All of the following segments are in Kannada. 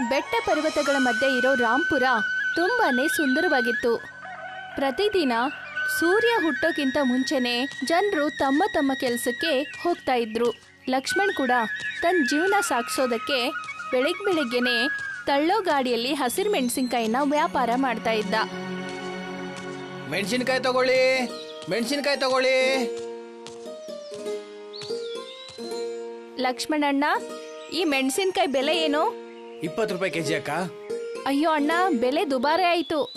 ಬೆಟ್ಟ ಪರ್ವತಗಳ ಮಧ್ಯೆ ಇರೋ ರಾಂಪುರ ತುಂಬಾನೇ ಸುಂದರವಾಗಿತ್ತು. ಪ್ರತಿದಿನ ಸೂರ್ಯ ಹುಟ್ಟೋಕ್ಕಿಂತ ಮುಂಚೆನೆ ಜನರು ತಮ್ಮ ತಮ್ಮ ಕೆಲಸಕ್ಕೆ ಹೋಗ್ತಾ ಇದ್ರು. ಲಕ್ಷ್ಮಣ್ ಕೂಡ ತನ್ನ ಜೀವನ ಸಾಗಿಸೋದಕ್ಕೆ ಬೆಳಿಗ್ಗೆ ಬೆಳಿಗ್ಗೆನೆ ತಳ್ಳೋ ಗಾಡಿಯಲ್ಲಿ ಹಸಿರು ಮೆಣಸಿನ್ಕಾಯಿನ ವ್ಯಾಪಾರ ಮಾಡ್ತಾ ಇದ್ದ. ಮೆಣಸಿನ್ಕಾಯಿ ತಗೊಳ್ಳಿ ಮೆಣಸಿನ್ಕಾಯಿ ತಗೊಳ್ಳಿ. ಲಕ್ಷ್ಮಣಣ್ಣ ಈ ಮೆಣಸಿನ್ಕಾಯಿ ಬೆಲೆ ಏನು? ಇಪ್ಪತ್ತು ರೂಪಾಯಿ ಕೆಜಿ ಅಕ್ಕ. ಅಯ್ಯೋ ಅಣ್ಣ ಬೆಲೆ ದುಬಾರಿ ಆಯ್ತು.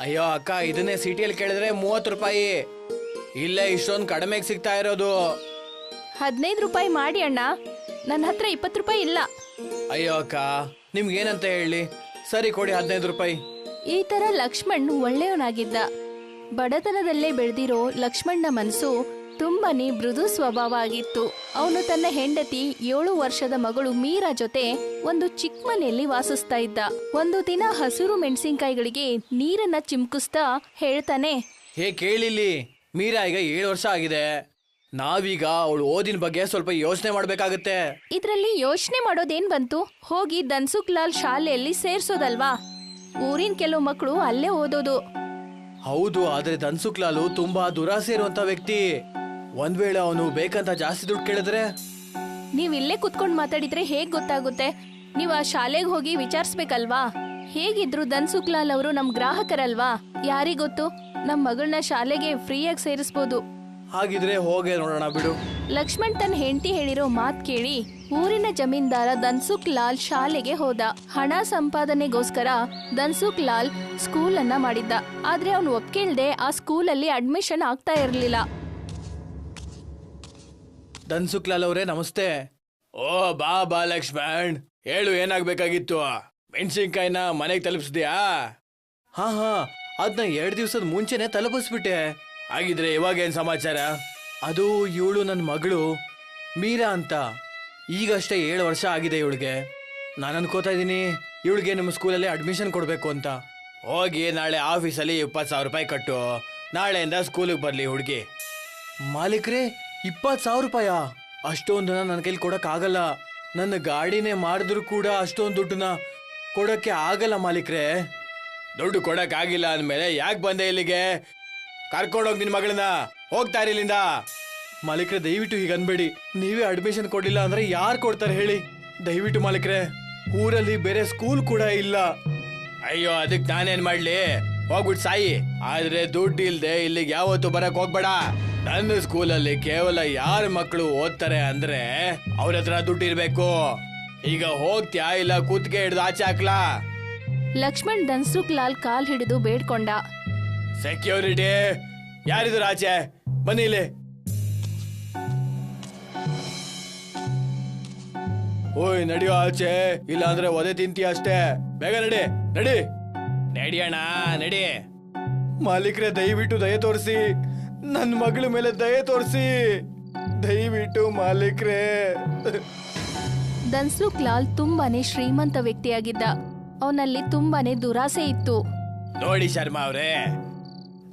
ಅಯ್ಯೋ ಅಕ್ಕ ಇದನ್ನೇ ಸಿಟಿಯಲ್ಲಿ ಕೇಳಿದ್ರೆ ಮೂವತ್ತು ರೂಪಾಯಿ. ಇಲ್ಲೇ ಇಷ್ಟೊಂದು ಕಡಿಮೆಗೆ ಸಿಗ್ತಾ ಇರೋದು. ಹದಿನೈದು ರೂಪಾಯಿ ಮಾಡಿ ಅಣ್ಣ. ನನ್ನ ಹತ್ರ ಇಪ್ಪತ್ತು ರೂಪಾಯಿ ಇಲ್ಲ. ಅಯ್ಯೋ ಅಕ್ಕ ನಿಮ್ಗೇನಂತ ಹೇಳಿ? ಸರಿ ಕೊಡಿ ಹದಿನೈದು ರೂಪಾಯಿ. ಈ ತರ ಲಕ್ಷ್ಮಣ್ ಒಳ್ಳೆಯವನಾಗಿದ್ದ. ಬಡತನದಲ್ಲೇ ಬೆಳೆದಿರೋ ಲಕ್ಷ್ಮಣ್ನ ಮನಸ್ಸು ತುಂಬಾನೇ ಮೃದು ಸ್ವಭಾವ ಆಗಿತ್ತು ಅವನು ತನ್ನ ಹೆಂಡತಿ ಏಳು ವರ್ಷದ ಮಗಳು ಮೀರಾ ಜೊತೆ ಒಂದು ಚಿಕ್ಕ ಮನೆಯಲ್ಲಿ ವಾಸಿಸ್ತಾ ಇದ್ದ. ಒಂದು ದಿನ ಹಸಿರು ಮೆಣಸಿನ್ಕಾಯಿಗಳಿಗೆ ನೀರನ್ನ ಚಿಮ್ಕಿಸ್ತಾ ಹೇಳ್ತಾನೆ ಹೇ ಕೇಳಿಲಿ ಮೀರಾ ಈಗ ಏಳು ವರ್ಷ ಆಗಿದೆ. ನಾವೀಗ ಅವಳು ಓದಿನ ಬಗ್ಗೆ ಸ್ವಲ್ಪ ಯೋಚನೆ ಮಾಡ್ಬೇಕಾಗತ್ತೆ. ಇದ್ರಲ್ಲಿ ಯೋಚನೆ ಮಾಡೋದೇನ್ ಬಂತು? ಹೋಗಿ ದನ್ಸುಖ್ ಲಾಲ್ ಶಾಲೆಯಲ್ಲಿ ಸೇರ್ಸೋದಲ್ವಾ? ಊರಿನ ಕೆಲವು ಮಕ್ಕಳು ಅಲ್ಲೇ ಓದೋದು. ಹೌದು ಆದ್ರೆ ಧನ್ಸುಖ್ ಲಾಲು ತುಂಬಾ ದುರಾಸೆ ಇರುವಂತ ವ್ಯಕ್ತಿ. ಒಂದ್ ವೇಳೆ ಅವನು ಬೇಕಂತ ಜಾಸ್ತಿ ದುಡ್ಡು ಕೇಳಿದ್ರೆ? ನೀವ್ ಇಲ್ಲೇ ಕುತ್ಕೊಂಡ್ ಮಾತಾಡಿದ್ರೆ ಹೇಗ್ ಗೊತ್ತಾಗುತ್ತೆ? ನೀವ್ ಆ ಶಾಲೆಗೆ ಹೋಗಿ ವಿಚಾರಿಸ್ಬೇಕಲ್ವಾ? ಹೇಗಿದ್ರು ಧನ್ಸುಕ್ಲಾಲ್ ಅವರು ನಮ್ ಗ್ರಾಹಕರಲ್ವಾ? ಯಾರಿಗೊತ್ತು ನಮ್ ಮಗಳನ್ನ ಶಾಲೆಗೆ ಫ್ರೀಯಾಗಿ ಸೇರಿಸ್ಬೋದು. ಹಾಗಿದ್ರೆ ಹೋಗೇ ನೋಡೋಣ ಬಿಡು. ಲಕ್ಷ್ಮಣ್ ತನ್ನ ಹೆಂಡತಿ ಹೇಳಿರೋ ಮಾತ್ ಕೇಳಿ ಊರಿನ ಜಮೀನ್ದಾರ ದನ್ಸುಖ್ ಲಾಲ್ ಶಾಲೆಗೆ ಹೋದ. ಹಣ ಸಂಪಾದನೆಗೋಸ್ಕರ ದನ್ಸುಖ್ ಲಾಲ್ ಸ್ಕೂಲ್ ಅನ್ನ ಮಾಡಿದ್ದ. ಆದ್ರೆ ಅವನು ಒಪ್ಕೇಳ್ದೆ ಆ ಸ್ಕೂಲಲ್ಲಿ ಅಡ್ಮಿಷನ್ ಆಗ್ತಾ ಇರ್ಲಿಲ್ಲ. ಧನ್ಸುಖ್ ಲಾಲ್ ಅವರೇ ನಮಸ್ತೆ. ಓ ಬಾ ಬಾ ಲಕ್ಷ್ಮಣ್ ಹೇಳು ಏನಾಗ್ಬೇಕಾಗಿತ್ತು? ಮೆಣಸಿನ್ಕಾಯಿನ ಮನೆಗೆ ತಲುಪಿಸ್ದ್ಯಾ? ಹಾ ಹಾ ಅದನ್ನ ಎರಡು ದಿವಸದ ಮುಂಚೆನೆ ತಲುಪಿಸ್ಬಿಟ್ಟೆ. ಹಾಗಿದ್ರೆ ಇವಾಗೇನು ಸಮಾಚಾರ? ಅದು ಇವಳು ನನ್ನ ಮಗಳು ಮೀರಾ ಅಂತ. ಈಗಷ್ಟೇ ಏಳು ವರ್ಷ ಆಗಿದೆ ಇವಳಿಗೆ. ನಾನು ಅನ್ಕೋತಾ ಇದ್ದೀನಿ ಇವಳಿಗೆ ನಿಮ್ಮ ಸ್ಕೂಲಲ್ಲಿ ಅಡ್ಮಿಷನ್ ಕೊಡಬೇಕು ಅಂತ. ಹೋಗಿ ನಾಳೆ ಆಫೀಸಲ್ಲಿ ಇಪ್ಪತ್ತು ಸಾವಿರ ರೂಪಾಯಿ ಕಟ್ಟು. ನಾಳೆಯಿಂದ ಸ್ಕೂಲಿಗೆ ಬರಲಿ ಹುಡುಗಿ. ಮಾಲೀಕ್ರೆ ಇಪ್ಪತ್ತು ಸಾವಿರ ರೂಪಾಯ? ಅಷ್ಟೊಂದನ್ನ ನನ್ನ ಕೈಲಿ ಕೊಡಕ್ ಆಗಲ್ಲ. ನನ್ನ ಗಾಡಿನೇ ಮಾಡಿದ್ರು ಕೂಡ ಅಷ್ಟೊಂದು ದುಡ್ಡನ್ನ ಕೊಡಕ್ಕೆ ಆಗಲ್ಲ ಮಾಲೀಕ್ರೆ. ದುಡ್ಡು ಕೊಡಕ್ ಆಗಿಲ್ಲ ಅಂದ್ಮೇಲೆ ಯಾಕೆ ಬಂದೆ ಇಲ್ಲಿಗೆ? ಕರ್ಕೊಂಡೋಗಿ ನಿನ್ ಮಗಳನ್ನ. ಹೋಗ್ತಾ ಇರಲಿಂದ ಇಲ್ಲಿಂದ. ಮಾಲೀಕ್ರೆ, ದಯವಿಟ್ಟು ಈಗ ಅನ್ಬೇಡಿ. ನೀವೇ ಅಡ್ಮಿಷನ್ ಕೊಡಲಿಲ್ಲ ಅಂದ್ರೆ ಯಾರು ಕೊಡ್ತಾರೆ ಹೇಳಿ? ದಯವಿಟ್ಟು ಮಾಲೀಕ್ರೆ, ಊರಲ್ಲಿ ಬೇರೆ ಸ್ಕೂಲ್ ಕೂಡ ಇಲ್ಲ. ಅಯ್ಯೋ ಅದಕ್ಕೆ ನಾನೇನ್ ಮಾಡ್ಲಿ? ಹೋಗ್ಬಿಟ್ಟು ಸಾಯಿ. ಆದ್ರೆ ದುಡ್ಡು ಇಲ್ದೆ ಇಲ್ಲಿಗೆ ಯಾವತ್ತು ಬರಕ್ ಹೋಗ್ಬೇಡ. ನನ್ನ ಸ್ಕೂಲಲ್ಲಿ ಕೇವಲ ಯಾರ ಮಕ್ಕಳು ಓದ್ತಾರೆ ಅಂದ್ರೆ ಅವ್ರ ಹತ್ರ ದುಡ್ಡು ಇರ್ಬೇಕು. ಈಗ ಹೋಗ್ತ್ಯಾ ಇಲ್ಲ ಕೂತ್ಕೆ ಹಿಡ್ದು ಆಚೆ ಹಾಕ್ಲಾ? ಲಕ್ಷ್ಮಣ್ ಧನ್ಸುಖ್ ಲಾಲ್ ಕಾಲ್ ಹಿಡಿದು ಬೇಡ್ಕೊಂಡ. ಸೆಕ್ಯೂರಿಟಿ ಯಾರಿದ್ರು ಆಚೆ? ಬನ್ನಿ ಇಲ್ಲಿ. ಓಯ್ ನಡಿಯೋ ಆಚೆ. ಇಲ್ಲ ಅಂದ್ರೆ ಒದೆ ತಿಂತೀಯ ಅಷ್ಟೇ. ಬೇಗ ನಡಿ ನಡಿ. ನಡಿಯೋಣ ನಡಿ. ಮಾಲೀಕ್ರೆ ದಯವಿಟ್ಟು ದಯ ತೋರಿಸಿ. ನನ್ನ ಮಗಳ ಮೇಲೆ ದಯೆ ತೋರಿಸಿ. ದಯವಿಟ್ಟು ಮಾಲೀಕ್ರೇ. ಧನ್ಸುಖ್ ಲಾಲ್ ತುಂಬಾನೇ ಶ್ರೀಮಂತ ವ್ಯಕ್ತಿಯಾಗಿದ್ದ. ಅವನಲ್ಲಿ ತುಂಬಾನೇ ದುರಾಸೆ ಇತ್ತು. ನೋಡಿ ಶರ್ಮಾ ಅವ್ರೆ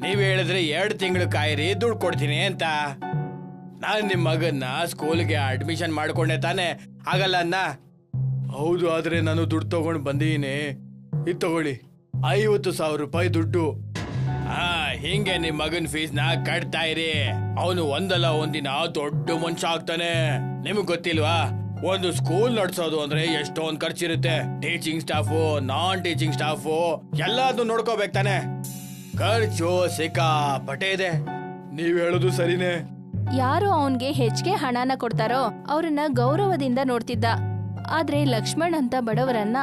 ನೀವ್ ಹೇಳಿದ್ರೆ ಎರಡು ತಿಂಗಳು ಕಾಯಿರಿ ದುಡ್ಡು ಕೊಡ್ತೀನಿ ಅಂತ. ನಾನು ನಿಮ್ಮ ಮಗನ್ನ ಸ್ಕೂಲ್ಗೆ ಅಡ್ಮಿಷನ್ ಮಾಡ್ಕೊಂಡೆ ತಾನೆ. ಆಗಲ್ಲ ಅನ್ನ? ಹೌದು ಆದ್ರೆ ನಾನು ದುಡ್ಡು ತಗೊಂಡು ಬಂದೀನಿ. ಇದು ತಗೊಳ್ಳಿ. ಐವತ್ತು ಸಾವಿರ ರೂಪಾಯಿ ದುಡ್ಡು. ಹಿಂಗೆ ನಿಮ್ ಮಗನ್ ಫೀಸ್ನ ಕಟ್ತಾ ಇರಿ. ಅವನು ಒಂದಲ್ಲ ಒಂದಿನ ದೊಡ್ಡ ಮನುಷ್ಯ ಆಗ್ತಾನೆ. ನಿಮಗ್ ಗೊತ್ತಿಲ್ವಾ? ಒಂದು ಸ್ಕೂಲ್ ನಡ್ಸೋದು ಅಂದ್ರೆ ಎಷ್ಟೊಂದ್ ಖರ್ಚಿರುತ್ತೆ. Teaching staff non teaching staff ಎಲ್ಲಾದ್ನು ನೋಡ್ಕೋಬೇಕು ತಾನೆ. ಖರ್ಚು ಸಿಕ್ಕಾಪಟ್ಟೆ ಇದೆ. ನೀವ್ ಹೇಳೋದು ಸರಿನೇ. ಯಾರು ಅವನ್ಗೆ ಹೆಚ್ಚಿಗೆ ಹಣನ ಕೊಡ್ತಾರೋ ಅವ್ರನ್ನ ಗೌರವದಿಂದ ನೋಡ್ತಿದ್ದ. ಆದ್ರೆ ಲಕ್ಷ್ಮಣ್ ಅಂತ ಬಡವರನ್ನ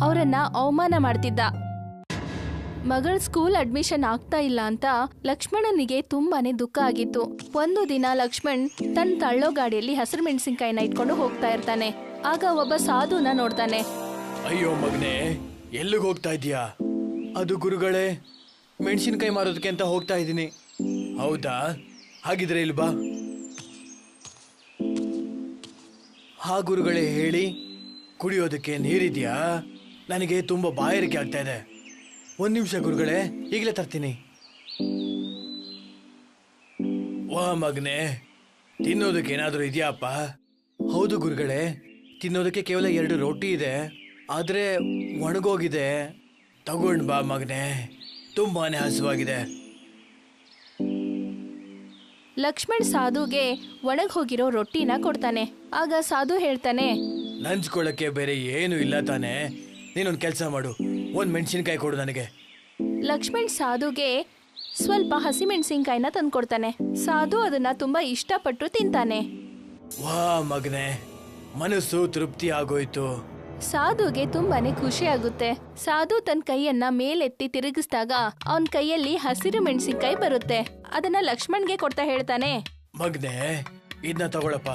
ಅವರನ್ನ ಅವಮಾನ ಮಾಡ್ತಿದ್ದ. ಮಗಳ ಸ್ಕೂಲ್ ಅಡ್ಮಿಷನ್ ಆಗ್ತಾ ಇಲ್ಲ ಅಂತ ಲಕ್ಷ್ಮಣನಿಗೆ ತುಂಬಾನೇ ದುಃಖ ಆಗಿತ್ತು. ಒಂದು ದಿನ ಲಕ್ಷ್ಮಣ್ ತನ್ನ ತಳ್ಳೋ ಗಾಡಿಯಲ್ಲಿ ಹಸಿರು ಮೆಣಸಿನ್ಕಾಯಿನ ಇಟ್ಕೊಂಡು ಹೋಗ್ತಾ ಇರ್ತಾನೆ. ಆಗ ಒಬ್ಬ ಸಾಧುನ ನೋಡ್ತಾನೆ. ಅಯ್ಯೋ ಮಗನೇ, ಎಲ್ಲಿಗೆ ಹೋಗ್ತಾ ಇದೀಯಾ ಅದು ಗುರುಗಳೇ, ಮೆಣಸಿನ್ಕಾಯಿ ಮಾರೋದಕ್ಕೆ ಅಂತ ಹೋಗ್ತಾ ಇದ್ದೀನಿ. ಹೌದಾ? ಹಾಗಿದ್ರೆ ಇಲ್ಲಿ ಬಾ. ಹಾ ಗುರುಗಳೇ ಹೇಳಿ, ಕುಡಿಯೋದಕ್ಕೆ ನೀರಿದೆಯಾ? ನನಗೆ ತುಂಬಾ ಬಾಯಾರಿಕೆ ಆಗ್ತಾ ಇದೆ. ಒಂದ್ ನಿಮಿಷ ಗುರುಗಳೇ ಈಗಲೇ ತರ್ತೀನಿ. ವಾ ಮಗ್ನೆ ತಿನ್ನೋದಕ್ಕೆ ಏನಾದರೂ ಇದೆಯಾಪ್ಪ? ಹೌದು ಗುರುಗಳೇ ತಿನ್ನೋದಕ್ಕೆ ಕೇವಲ ಎರಡು ರೋಟಿ ಇದೆ ಆದ್ರೆ ಒಣಗೋಗಿದೆ. ತಗೊಂಡ್ ಬಾ ಮಗ್ನೆ ತುಂಬಾನೇ ಹಸುವಾಗಿದೆ. ಲಕ್ಷ್ಮಣ್ ಸಾಧುಗೆ ಒಣಗ್ ಹೋಗಿರೋ ರೊಟ್ಟಿನ ಕೊಡ್ತಾನೆ. ಆಗ ಸಾಧು ಹೇಳ್ತಾನೆ ನಂಚ್ಕೊಳ್ಳಕ್ಕೆ ಬೇರೆ ಏನು ಇಲ್ಲ ತಾನೆ ನೀನೊಂದು ಕೆಲಸ ಮಾಡು. ಒಂದ್ ಮೆಣಸಿನ್ಕಾಯಿ ಕೊಡು ನನಗೆ. ಲಕ್ಷ್ಮಣ್ ಸಾಧುಗೆ ಸ್ವಲ್ಪ ಹಸಿಮೆಣಸಿನ್ಕಾಯಿನ ತಂದ್ಕೊಡ್ತಾನೆ. ಸಾಧು ಅದನ್ನ ತುಂಬಾ ಇಷ್ಟಪಟ್ಟು ತಿಂತಾನೆ. ವಾ ಮಗನೆ ಮನಸ್ಸು ತೃಪ್ತಿ ಆಗೋಯ್ತು. ಸಾಧುಗೆ ತುಂಬಾನೇ ಖುಷಿ ಆಗುತ್ತೆ. ಸಾಧು ತನ್ನ ಕೈಯನ್ನ ಮೇಲೆತ್ತಿ ತಿರುಗಿಸಿದಾಗ ಅವನ್ ಕೈಯಲ್ಲಿ ಹಸಿರು ಮೆಣಸಿನಕಾಯಿ ಬರುತ್ತೆ. ಅದನ್ನ ಲಕ್ಷ್ಮಣ್ಗೆ ಕೊಡ್ತಾ ಹೇಳ್ತಾನೆ. ಮಗ್ನೆ ಇದನ್ನ ತಗೊಳಪ್ಪ.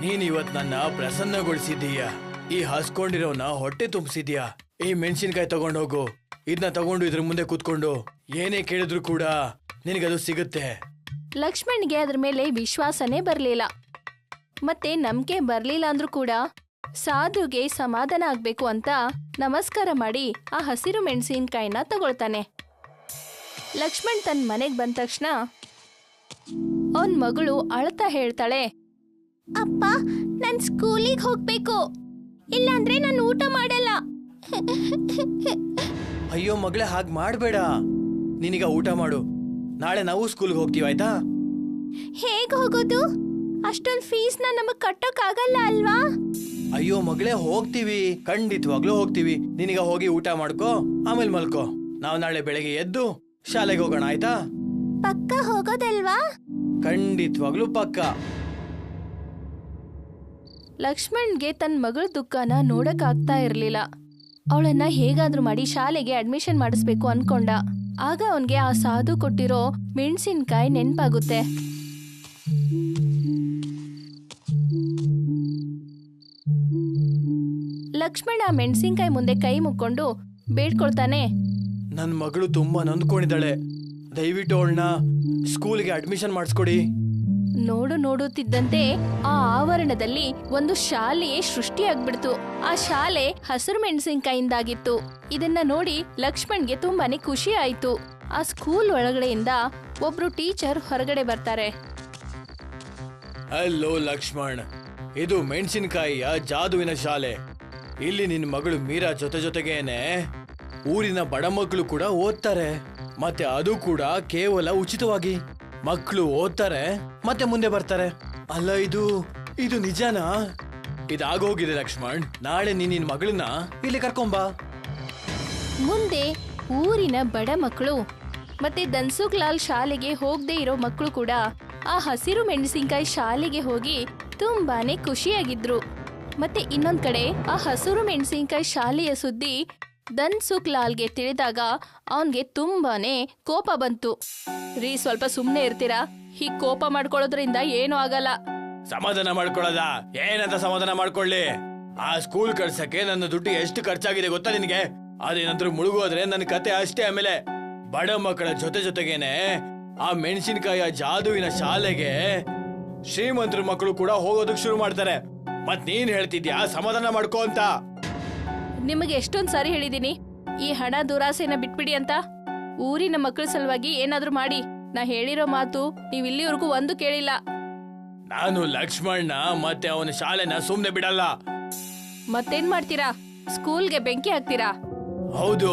ನೀನ್ ಇವತ್ ನನ್ನ ಪ್ರಸನ್ನಗೊಳಿಸಿದೀಯ ಈ ಹಸ್ಕೊಂಡಿರೋನ ಹೊಟ್ಟೆ ತುಂಬಿಸಿದ್ಯಾ ಈ ಮೆಣಸಿನ್ಕಾಯಿ ತಗೊಂಡೋಗು ಇದನ್ನ ತಗೊಂಡು ಇದ್ರ ಮುಂದೆ ಕೂತ್ಕೊಂಡು. ಏನೇ ಕೇಳಿದ್ರು ಕೂಡ ನಿನಗದು ಸಿಗುತ್ತೆ. ಲಕ್ಷ್ಮಣ್ಗೆ ಅದ್ರ ಮೇಲೆ ವಿಶ್ವಾಸನೇ ಬರಲಿಲ್ಲ. ಮತ್ತೆ ನಂಬಿಕೆ ಬರಲಿಲ್ಲ ಅಂದ್ರೂ ಕೂಡ ಸಾಧುಗೆ ಸಮಾಧಾನ ಆಗ್ಬೇಕು ಅಂತ ನಮಸ್ಕಾರ ಮಾಡಿ ಆ ಹಸಿರು ಮೆಣಸಿನ್ಕಾಯಿನ ತಗೊಳ್ತಾನೆ. ಲಕ್ಷ್ಮಣ್ ತನ್ನ ಮನೆಗೆ ಬಂದ ತಕ್ಷಣ ಅವನ್ ಮಗಳು ಅಳ್ತಾ ಹೇಳ್ತಾಳೆ, ಅಪ್ಪ, ನನ್ ಸ್ಕೂಲಿಗೆ ಹೋಗ್ಬೇಕು. ಇಲ್ಲಾಂದ್ರೆ ನಾನು ಊಟ ಮಾಡಲ್ಲ. ಅಯ್ಯೋ ಮಗಳೇ ಹಾಗೆ ಮಾಡಬೇಡ. ನಿನಗ ಊಟ ಮಾಡು. ನಾಳೆ ನಾವು ಸ್ಕೂಲ್ಗೆ ಹೋಗ್ತೀವಿ ಆಯ್ತಾ? ಹೇಗೆ ಹೋಗೋದು? ಅಷ್ಟೊಂದು ಫೀಸ್ನ ನಮಗ್ ಕಟ್ಟೋಕ್ಕಾಗಲ್ಲ ಅಲ್ವಾ? ಅಯ್ಯೋ ಮಗಳೇ ಹೋಗ್ತೀವಿ. ಖಂಡಿತವಾಗ್ಲೂ ಹೋಗ್ತೀವಿ. ನಿನಗೆ ಹೋಗಿ ಊಟ ಮಾಡ್ಕೋ ಆಮೇಲೆ ಮಲ್ಕೋ. ನಾವು ನಾಳೆ ಬೆಳಗ್ಗೆ ಎದ್ದು ಶಾಲೆಗೆ ಹೋಗೋಣ ಆಯ್ತಾ? ಪಕ್ಕ ಹೋಗೋದಲ್ವಾ? ಖಂಡಿತವಾಗ್ಲೂ ಪಕ್ಕ. ಲಕ್ಷ್ಮಣ್ಗೆ ತನ್ನ ಮಗಳ ದುಃಖನ ನೋಡಕ್ಕಾಗ್ತಾ ಇರಲಿಲ್ಲ ಇರ್ಲಿಲ್ಲ. ಅವಳನ್ನ ಹೇಗಾದ್ರೂ ಮಾಡಿ ಶಾಲೆಗೆ ಅಡ್ಮಿಷನ್ ಮಾಡಿಸ್ಬೇಕು ಅನ್ಕೊಂಡ. ಆಗ ಅವನ್ಗೆ ಆ ಸಾಧು ಕೊಟ್ಟಿರೋ ಮೆಣಸಿನ್ಕಾಯಿ ನೆನ್ಪಾಗುತ್ತೆ. ಲಕ್ಷ್ಮಣ ಮೆಣಸಿನ್ಕಾಯಿ ಮುಂದೆ ಕೈ ಮುಕ್ಕೊಂಡು ಬೇಡ್ಕೊಳ್ತಾನೆ. ನನ್ನ ಮಗಳು ತುಂಬಾ ನೊಂದ್ಕೊಂಡಿದ್ದಾಳೆ. ದಯವಿಟ್ಟು ಅವಳನ್ನ ಸ್ಕೂಲ್ಗೆ ಅಡ್ಮಿಷನ್ ಮಾಡಿಸ್ಕೊಡಿ. ನೋಡು ನೋಡುತ್ತಿದ್ದಂತೆ ಆ ಆವರಣದಲ್ಲಿ ಒಂದು ಶಾಲೆಯೇ ಸೃಷ್ಟಿಯಾಗ್ಬಿಡ್ತು. ಆ ಶಾಲೆ ಹಸಿರು ಮೆಣಸಿನ್ಕಾಯಿಂದಾಗಿತ್ತು. ಇದನ್ನ ನೋಡಿ ಲಕ್ಷ್ಮಣ್ಗೆ ತುಂಬಾನೇ ಖುಷಿ ಆಯ್ತು. ಆ ಸ್ಕೂಲ್ ಒಳಗಡೆಯಿಂದ ಒಬ್ರು ಟೀಚರ್ ಹೊರಗಡೆ ಬರ್ತಾರೆ. ಹಲೋ ಲಕ್ಷ್ಮಣ್, ಇದು ಮೆಣಸಿನಕಾಯಿಯ ಜಾದುವಿನ ಶಾಲೆ. ಇಲ್ಲಿ ನಿನ್ನ ಮಗಳು ಮೀರಾ ಜೊತೆ ಜೊತೆಗೇನೆ ಊರಿನ ಬಡ ಮಕ್ಕಳು ಕೂಡ ಓದ್ತಾರೆ. ಮತ್ತೆ ಅದು ಕೂಡ ಕೇವಲ ಉಚಿತವಾಗಿ. ಮಕ್ಕಳು ಓದ್ತಾರೆ, ಮತ್ತೆ ಮುಂದೆ ಬರ್ತಾರೆ. ಅಲ್ಲ, ಇದು ಇದು ನಿಜನಾ? ಇದಾಗೋಗಿದೆ ಲಕ್ಷ್ಮಣ್. ನಾಳೆ ನೀನ್ ನಿನ್ ಮಗಳನ್ನ ಇಲ್ಲಿ ಕರ್ಕೊಂಬಾ ಮುಂದೆ ಊರಿನ ಬಡ ಮಕ್ಕಳು ಮತ್ತೆ ದನ್ಸುಖ್ ಲಾಲ್ ಶಾಲೆಗೆ ಹೋಗದೆ ಇರೋ ಮಕ್ಕಳು ಕೂಡ ಆ ಹಸಿರು ಮೆಣಸಿನಕಾಯಿ ಶಾಲೆಗೆ ಹೋಗಿ ತುಂಬಾನೇ ಖುಷಿಯಾಗಿದ್ರು. ಮತ್ತೆ ಇನ್ನೊಂದ್ ಕಡೆ ಆ ಹಸಿರು ಮೆಣಸಿನಕಾಯಿ ಶಾಲೆಯ ಸುದ್ದಿ ದನ್ಸುಖ್ ಲಾಲ್ಗೆ ತಿಳಿದಾಗ ಅವನ್ಗೆ ತುಂಬಾನೇ ಕೋಪ ಬಂತು. ರೀ, ಸ್ವಲ್ಪ ಸುಮ್ನೆ ಇರ್ತೀರಾ? ಹೀ ಕೋಪ ಮಾಡ್ಕೊಳ್ಳೋದ್ರಿಂದ ಏನೂ ಆಗಲ್ಲ. ಸಮಾಧಾನ ಮಾಡ್ಕೊಳ್ಳೋದ? ಏನಂತ ಸಮಾಧಾನ ಮಾಡ್ಕೊಳ್ಳಿ? ಆ ಸ್ಕೂಲ್ ಕಳ್ಸಕ್ಕೆ ನನ್ನ ದುಡ್ಡು ಎಷ್ಟು ಖರ್ಚಾಗಿದೆ ಗೊತ್ತಾ ನಿನಗೆ? ಅದೇನಂತರ ಮುಳುಗೋದ್ರೆ ನನ್ನ ಕತೆ ಅಷ್ಟೇ ಆಮೇಲೆ ಬಡ ಮಕ್ಕಳ ಜೊತೆ ಜೊತೆಗೇನೆ ಆ ಮೆಣಸಿನಕಾಯಿಯ ಜಾದುವಿನ ಶಾಲೆಗೆ ಶ್ರೀಮಂತರ ಮಕ್ಕಳು ಕೂಡ ಹೋಗೋದಕ್ಕೆ ಶುರು ಮಾಡ್ತಾರೆ. ಮತ್ ನೀನ್ ಹೇಳ್ತಿದ್ಯಾ, ಸಮಾಧಾನ ಮಾಡ್ಕೋ ಅಂತ. ನಿಮಗೆ ಎಷ್ಟೊಂದು ಸಾರಿ ಹೇಳಿದ್ದೀನಿ ಈ ಹಣ ದುರಾಸೆನ ಬಿಟ್ಬಿಡಿ ಅಂತ. ಊರಿನ ಮಕ್ಕಳ ಸಲುವಾಗಿ ಏನಾದ್ರೂ ಮಾಡಿ. ನಾ ಹೇಳಿರೋ ಮಾತು ನೀವು ಇಲ್ಲಿವರೆಗೂ ಒಂದು ಕೇಳಿಲ್ಲ. ನಾನು ಲಕ್ಷ್ಮಣ್ಣ ಮತ್ತೆ ಅವನ ಶಾಲೆನ ಸುಮ್ನೆ ಬಿಡಲ್ಲ. ಮತ್ತೇನ್ ಮಾಡ್ತೀರಾ? ಸ್ಕೂಲ್ಗೆ ಬೆಂಕಿ ಹಾಕ್ತೀರಾ? ಹೌದು.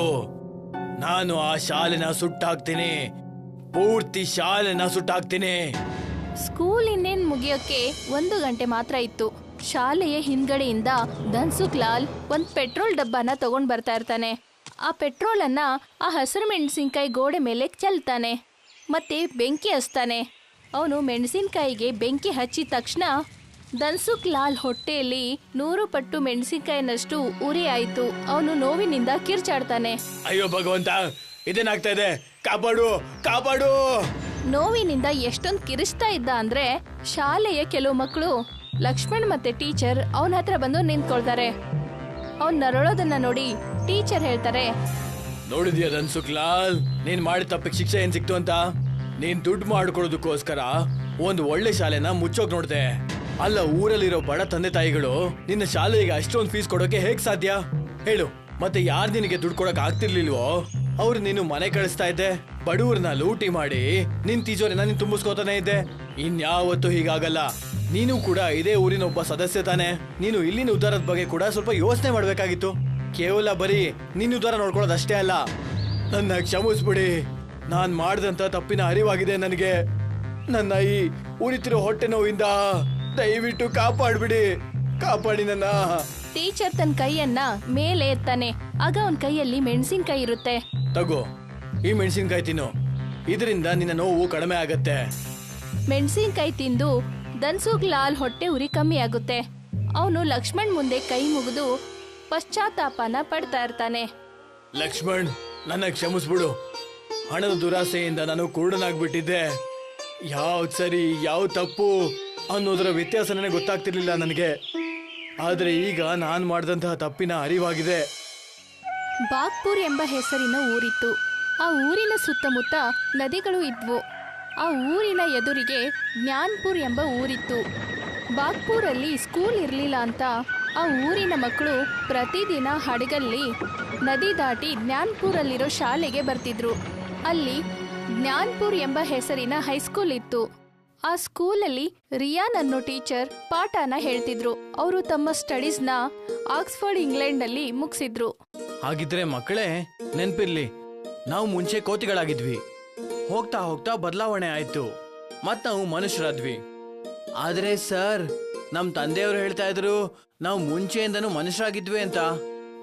ನಾನು ಆ ಶಾಲೆನ ಸುಟ್ಟಾಕ್ತೀನಿ. ಪೂರ್ತಿ ಶಾಲೆನ ಸುಟ್ಟಾಕ್ತೀನಿ. ಸ್ಕೂಲ್ ಇನ್ನೇನ್ ಮುಗಿಯೋಕೆ ಒಂದು ಗಂಟೆ ಮಾತ್ರ ಇತ್ತು. ಶಾಲೆಯ ಹಿಂದ್ಗಡೆಯಿಂದ ಧನ್ಸುಖ್ ಲಾಲ್ ಒಂದ್ ಪೆಟ್ರೋಲ್ ಡಬ್ಬನ ತಗೊಂಡ್ ಬರ್ತಾ ಇರ್ತಾನೆ. ಆ ಪೆಟ್ರೋಲ್ ಅನ್ನ ಆ ಹಸಿರು ಮೆಣಸಿನ್ಕಾಯಿ ಗೋಡೆ ಮೇಲೆ ಚೆಲ್ತಾನೆ. ಮತ್ತೆ ಬೆಂಕಿ ಹಚ್ತಾನೆ. ಅವನು ಮೆಣಸಿನ್ಕಾಯಿಗೆ ಬೆಂಕಿ ಹಚ್ಚಿದ ತಕ್ಷಣ ಧನ್ಸುಖ್ ಲಾಲ್ ಹೊಟ್ಟೆಯಲ್ಲಿ ನೂರು ಪಟ್ಟು ಮೆಣಸಿನ್ಕಾಯಿನಷ್ಟು ಉರಿ ಆಯ್ತು. ಅವನು ನೋವಿನಿಂದ ಕಿರ್ಚಾಡ್ತಾನೆ. ಅಯ್ಯೋ ಭಗವಂತ ಇದೇನಾಗ್ತಾ ಇದೆ? ಕಾಪಾಡು ಕಾಪಾಡು! ನೋವಿನಿಂದ ಎಷ್ಟೊಂದು ಕಿರಿಸ್ತಾ ಇದ್ದ ಅಂದ್ರೆ ಶಾಲೆಯ ಕೆಲವು ಮಕ್ಕಳು ಲಕ್ಷ್ಮಣ್ ಮತ್ತೆ ಟೀಚರ್ ಅವನ ಹತ್ರ ಬಂದು ನಿಂತ್ಕೊಳ್ತಾರೆ. ಅವ್ನ್ ನರಳೋದನ್ನ ನೋಡಿ ಟೀಚರ್ ಹೇಳ್ತಾರೆ, ನೋಡಿದ್ಯಾ ಧನ್ಸುಖ್ ಲಾಲ್ ನೀನ್ ಮಾಡಿದ ತಪ್ಪಿಗೆ ಶಿಕ್ಷೆ ಏನ್ ಸಿಕ್ತು ಅಂತ? ನೀನ್ ದುಡ್ಡು ಮಾಡ್ಕೊಳ್ಳೋದಕ್ಕೋಸ್ಕರ ಒಂದು ಒಳ್ಳೆ ಶಾಲೆನ ಮುಚ್ಚೋಕ್ ನೋಡ್ದೆ. ಅಲ್ಲ ಊರಲ್ಲಿರೋ ಬಡ ತಂದೆ ತಾಯಿಗಳು, ನಿನ್ನ ಶಾಲೆಗೆ ಅಷ್ಟೊಂದು ಫೀಸ್ ಕೊಡೋಕೆ ಹೇಗ್ ಸಾಧ್ಯ? ಹೇಳು, ಮತ್ತೆ ಯಾರು ನಿನಗೆ ದುಡ್ಡು ಕೊಡಕ್ ಆಗ್ತಿರ್ಲಿಲ್ವೋ? ಅವ್ರು ನೀನು ಮನೆ ಕಳಿಸ್ತಾ ಇದ್ದೆ ಬಡವ್ರನ್ನ ಲೂಟಿ ಮಾಡಿ ನಿನ್ ತಿಜೋರಿನ ನೀನ್ ತುಂಬಿಸ್ಕೋತಾನೆ ಇದ್ದೆ. ಇನ್ಯಾವತ್ತೂ ಹೀಗಾಗಲ್ಲ. ನೀನು ಕೂಡ ಇದೇ ಊರಿನ ಒಬ್ಬ ಸದಸ್ಯ ತಾನೆ. ನೀನು ಇಲ್ಲಿನ ಉದ್ದಾರದ ಬಗ್ಗೆ ಕೂಡ ಸ್ವಲ್ಪ ಯೋಚನೆ ಮಾಡಬೇಕಾಗಿತ್ತು. ಕೇವಲ ಬರೀ ನಿನ್ನ ಉದ್ದಾರ ನೋಡ್ಕೊಳ್ಳೋದಷ್ಟೇ ಅಲ್ಲ. ನನ್ನ ಕ್ಷಮಿಸ್ಬಿಡಿ. ನಾನ್ ಮಾಡಿದಂತ ತಪ್ಪಿನ ಅರಿವಾಗಿದೆ ನನಗೆ. ನನ್ನ ಈ ಉರಿತಿರೋ ಹೊಟ್ಟೆ ನೋವಿಂದ ದಯವಿಟ್ಟು ಕಾಪಾಡ್ಬಿಡಿ. ಕಾಪಾಡಿ ನನ್ನ. ಟೀಚರ್ ತನ್ನ ಕೈಯನ್ನ ಮೇಲೆ ಎತ್ತಾನೆ. ಆಗ ಅವನ ಕೈಯಲ್ಲಿ ಮೆಣಸಿನ್ಕಾಯಿ ಇರುತ್ತೆ. ತಗೋ ಈ ಮೆಣಸಿನಕಾಯಿ ತಿನ್ನು. ಇದರಿಂದ ನಿನ್ನ ನೋವು ಕಡಿಮೆ ಆಗತ್ತೆ. ಮೆಣಸಿನ್ಕಾಯಿ ತಿಂದು ಧನ್ಸುಗ್ ಲಾಲ್ ಹೊಟ್ಟೆ ಉರಿ ಕಮ್ಮಿ ಆಗುತ್ತೆ. ಅವನು ಲಕ್ಷ್ಮಣ್ ಮುಂದೆ ಕೈ ಮುಗಿದು ಪಶ್ಚಾತ್ತಾಪನ ಪಡ್ತಾ ಇರ್ತಾನೆ. ಲಕ್ಷ್ಮಣ್ ನನ್ನ ಕ್ಷಮಿಸ್ಬಿಡು. ಹಣದ ದುರಾಸೆಯಿಂದ ನಾನು ಕುರುಡನಾಗ್ಬಿಟ್ಟಿದ್ದೆ. ಯಾವ್ದು ಸರಿ ಯಾವ ತಪ್ಪು ಅನ್ನೋದರ ವ್ಯತ್ಯಾಸ ನನಗೆ ಗೊತ್ತಾಗ್ತಿರ್ಲಿಲ್ಲ ನನಗೆ. ಆದರೆ ಈಗ ನಾನು ಮಾಡಿದಂತಹ ತಪ್ಪಿನ ಅರಿವಾಗಿದೆ. ಬಾಗ್ಪುರ್ ಎಂಬ ಹೆಸರಿನ ಊರಿತ್ತು. ಆ ಊರಿನ ಸುತ್ತಮುತ್ತ ನದಿಗಳು ಇದ್ವು. ಆ ಊರಿನ ಎದುರಿಗೆ ಜ್ಞಾನ್ಪುರ್ ಎಂಬ ಊರಿತ್ತು. ಬಾಗ್ಪುರಲ್ಲಿ ಸ್ಕೂಲ್ ಇರಲಿಲ್ಲ ಅಂತ ಆ ಊರಿನ ಮಕ್ಕಳು ಪ್ರತಿದಿನ ಹಡಗಲ್ಲಿ ನದಿ ದಾಟಿ ಜ್ಞಾನ್ಪುರಲ್ಲಿರೋ ಶಾಲೆಗೆ ಬರ್ತಿದ್ರು. ಅಲ್ಲಿ ಜ್ಞಾನ್ಪುರ್ ಎಂಬ ಹೆಸರಿನ ಹೈಸ್ಕೂಲ್ ಇತ್ತು. ಆ ಸ್ಕೂಲಲ್ಲಿ ರಿಯಾನ್ ಅನ್ನೋ ಟೀಚರ್ ಪಾಠನ ಹೇಳ್ತಿದ್ರು. ಅವರು ತಮ್ಮ ಸ್ಟಡೀಸ್ನ ಆಕ್ಸ್ಫರ್ಡ್ ಇಂಗ್ಲೆಂಡ್ ಅಲ್ಲಿ ಮುಗಿಸಿದ್ರು. ಹಾಗಿದ್ರೆ ಮಕ್ಕಳೇ, ನೆನ್ಪಿರ್ಲಿ. ನಾವು ಮುಂಚೆ ಕೋತಿಗಳಾಗಿದ್ವಿ. ಹೋಗ್ತಾ ಹೋಗ್ತಾ ಬದಲಾವಣೆ ಆಯ್ತು. ಮತ್ ನಾವು ಮನುಷ್ಯರಾದ್ವಿ. ಆದ್ರೆ ಸರ್, ನಮ್ ತಂದೆಯವರು ಹೇಳ್ತಾ ಇದ್ರು, ನಾವು ಮುಂಚೆಯಿಂದನೂ ಮನುಷ್ಯರಾಗಿದ್ವಿ ಅಂತ.